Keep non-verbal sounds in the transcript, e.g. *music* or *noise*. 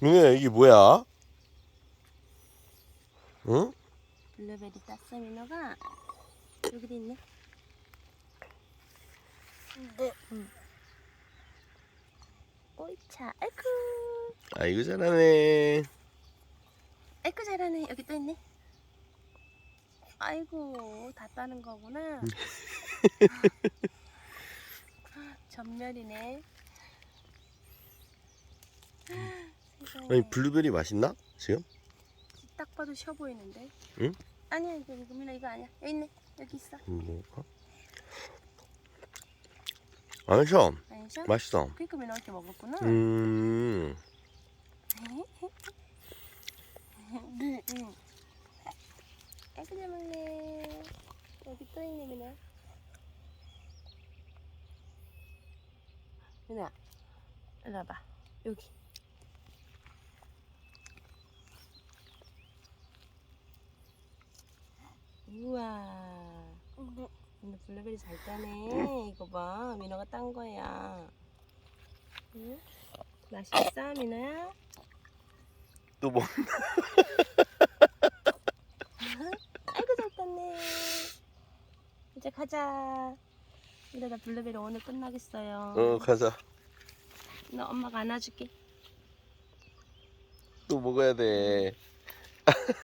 민호야 이게 뭐야? 응? 블루베리 땄어 민호가. 여기도 있네. 네. 오이차. 아이쿠. 아이고 잘하네. 아이쿠 잘하네. 여기 또 있네. 아이고 다 따는 거구나. *laughs* 전멸이네 아니 블루베리 맛있나? 지금? 딱 봐도 쉬어 보이는데 응? 아니야 이거 이거 이거 아니야 여기 있네 여기 있어 한번 먹을까? 안 쉬어. 아니죠? 맛있어. 그니까 민호 이렇게 먹었구나 음. 응. 아이고 잘 먹네. 여기 또 있네, 민아. 민아, 일로 와봐. 여기. 우와. 민아 블루베리 잘 따네. 이거 봐. 민아가 딴 거야. 응? 맛있어, 민아야? 또 뭐? 아이고 잘 땄네. 이제 가자. 이러다 블루베리 오늘 끝나겠어요. 어 가자. 나 엄마가 안아줄게. 또 먹어야 돼.